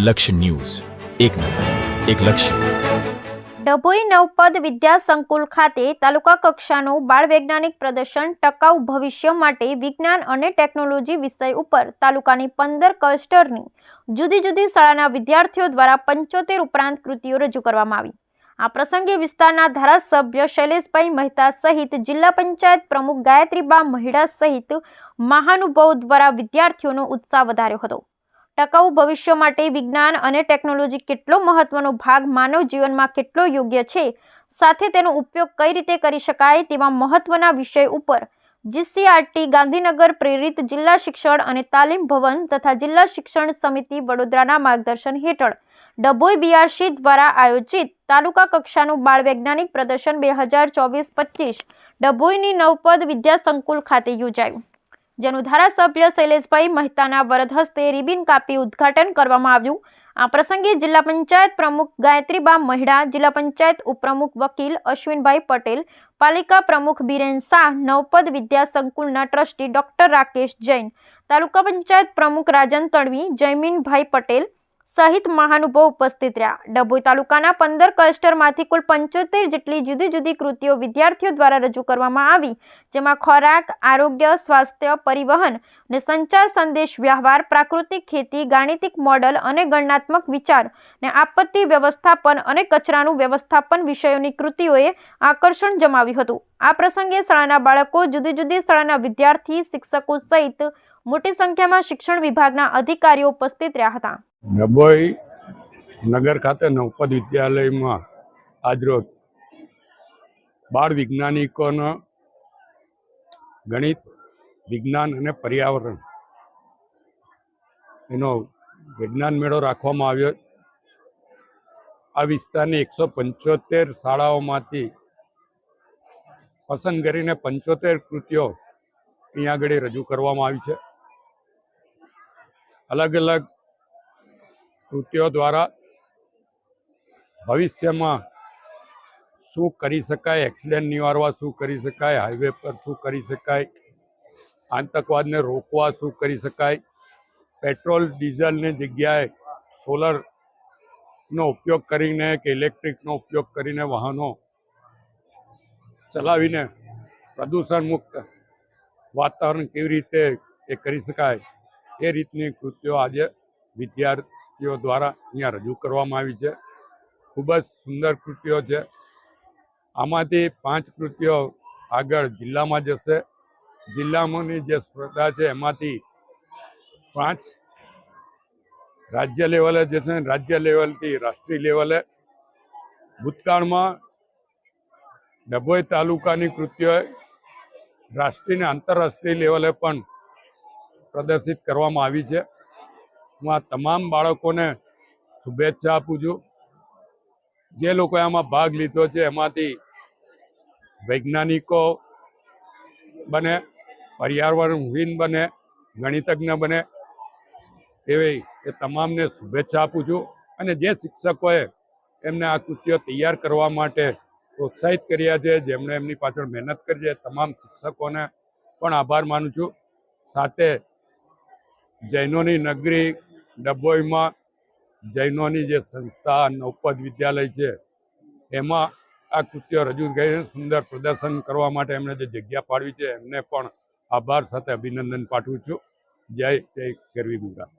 લક્ષ્ય ન્યૂઝ. એક નજર, એક લક્ષ્ય. ડભોઈ નવપદ વિદ્યા સંકુલ ખાતે તાલુકા કક્ષાનું બાળ વૈજ્ઞાનિક પ્રદર્શન ટકાઉ ભવિષ્ય માટે વિજ્ઞાન અને ટેકનોલોજી વિષય ઉપર તાલુકાની પંદર ક્લસ્ટરની જુદી જુદી શાળાના વિદ્યાર્થીઓ દ્વારા પંચોતેર ઉપરાંત કૃતિઓ રજૂ કરવામાં આવી. આ પ્રસંગે વિસ્તારના ધારાસભ્ય શૈલેષભાઈ મહેતા સહિત જિલ્લા પંચાયત પ્રમુખ ગાયત્રીબા મહિડા સહિત મહાનુભાવો દ્વારા વિદ્યાર્થીઓનો ઉત્સાહ વધાર્યો હતો. ટકાઉ ભવિષ્ય માટે વિજ્ઞાન અને ટેકનોલોજી કેટલો મહત્વનો ભાગ માનવ જીવનમાં કેટલો યોગ્ય છે? સાથે તેનો ઉપયોગ કઈ રીતે કરી શકાય તેવા મહત્વના વિષય ઉપર જીસીઆરટી, ગાંધીનગર પ્રેરિત જિલ્લા શિક્ષણ અને તાલીમ ભવન તથા જિલ્લા શિક્ષણ સમિતિ વડોદરાના માર્ગદર્શન હેઠળ ડભોઈ બીઆરસી દ્વારા આયોજિત તાલુકા કક્ષાનું બાળ વૈજ્ઞાનિક પ્રદર્શન બે હજાર ચોવીસ પચીસ ડભોઈની નવપદ વિદ્યા સંકુલ ખાતે યોજાયું. જેનું ધારાસભ્ય શૈલેષભાઈ મહેતાના વરદ હસ્તે રિબિન કાપી ઉદ્ઘાટન કરવામાં આવ્યું. આ પ્રસંગે જિલ્લા પંચાયત પ્રમુખ ગાયત્રીબા મહેડા, જિલ્લા પંચાયત ઉપપ્રમુખ વકીલ અશ્વિનભાઈ પટેલ, પાલિકા પ્રમુખ બિરેન શાહ, નવપદ વિદ્યા સંકુલના ટ્રસ્ટી ડોક્ટર રાકેશ જૈન, તાલુકા પંચાયત પ્રમુખ રાજન તણવી, જયમીનભાઈ પટેલ સહિત મહાનુભાવ ઉપસ્થિત રહ્યા. ડભોઈ તાલુકાના પંદર ક્લસ્ટરમાંથી કુલ પંચોતેર જેટલી જુદી જુદી કૃતિઓ વિદ્યાર્થીઓ દ્વારા રજૂ કરવામાં આવી, જેમાં ખોરાક, આરોગ્ય, સ્વાસ્થ્ય, પરિવહન અને સંચાર સંદેશ, વ્યવહાર, પ્રાકૃતિક ખેતી, ગાણિતિક મોડલ અને ગણનાત્મક વિચાર ને આપત્તિ વ્યવસ્થાપન અને કચરાનું વ્યવસ્થાપન વિષયોની કૃતિઓએ આકર્ષણ જમાવ્યું હતું. આ પ્રસંગે શાળાના બાળકો, જુદી જુદી શાળાના વિદ્યાર્થી, શિક્ષકો સહિત મોટી સંખ્યામાં શિક્ષણ વિભાગના અધિકારીઓ ઉપસ્થિત રહ્યા હતા. ડભોઈ નગર ખાતે નવપદ વિદ્યાલયમાં આજરોજ બાળ વૈજ્ઞાનિકોનો ગણિત, વિજ્ઞાન અને પર્યાવરણ એનો વિજ્ઞાન મેળો રાખવામાં આવ્યો. આ વિસ્તારની એકસો પંચોતેર શાળાઓમાંથી પસંદ કરીને પંચોતેર કૃતિઓ અહીંયા આગળ રજૂ કરવામાં આવી છે. અલગ અલગ કૃત્યો દ્વારા ભવિષ્યમાં શું કરી શકાય એક્સિડન્ટ નિવારવા શું કરી શકાય હાઈવે પર શું કરી શકાય, આતંકવાદને રોકવા શું કરી શકાય, પેટ્રોલ, ડીઝલની જગ્યાએ સોલરનો ઉપયોગ કરીને કે ઇલેક્ટ્રિકનો ઉપયોગ કરીને વાહનો ચલાવીને પ્રદૂષણ મુક્ત વાતાવરણ કેવી રીતે એ કરી શકાય. એ રીતની કૃતિઓ આજે વિદ્યાર્થીઓ દ્વારા અહીંયા રજૂ કરવામાં આવી છે. ખૂબ જ સુંદર કૃતિઓ છે. આમાંથી પાંચ કૃતિઓ આગળ જિલ્લામાં જશે. જિલ્લામાંની જે સ્પર્ધા છે એમાંથી પાંચ રાજ્ય લેવલે જશે રાજ્ય લેવલથી રાષ્ટ્રીય લેવલે. ભૂતકાળમાં ડભોઈ તાલુકાની કૃતિઓ રાષ્ટ્રીય અને આંતરરાષ્ટ્રીય લેવલે પણ પ્રદર્શિત કરવામાં આવી છે. હું આ તમામ બાળકોને શુભેચ્છા આપું છું. જે લોકોએ આમાં ભાગ લીધો છે, એમાંથી વૈજ્ઞાનિકો બને પર્યાવરણહીન બને, ગણિતજ્ઞ બને, એવી એ તમામને શુભેચ્છા આપું છું. અને જે શિક્ષકોએ એમને આ કૃત્યો તૈયાર કરવા માટે પ્રોત્સાહિત કર્યા છે, જેમણે એમની પાછળ મહેનત કરી છે તમામ શિક્ષકોને પણ આભાર માનું છું. સાથે જૈનોની નગરી ડભોઈમાં જૈનોની જે સંસ્થા નૌપદ વિદ્યાલય છે, એમાં આ કૃત્ય રજૂ કરીને સુંદર પ્રદર્શન કરવા માટે એમણે જે જગ્યા પાડવી છે, એમને પણ આભાર સાથે અભિનંદન પાઠવું છું. જય જય ગરવી ગુજરાત.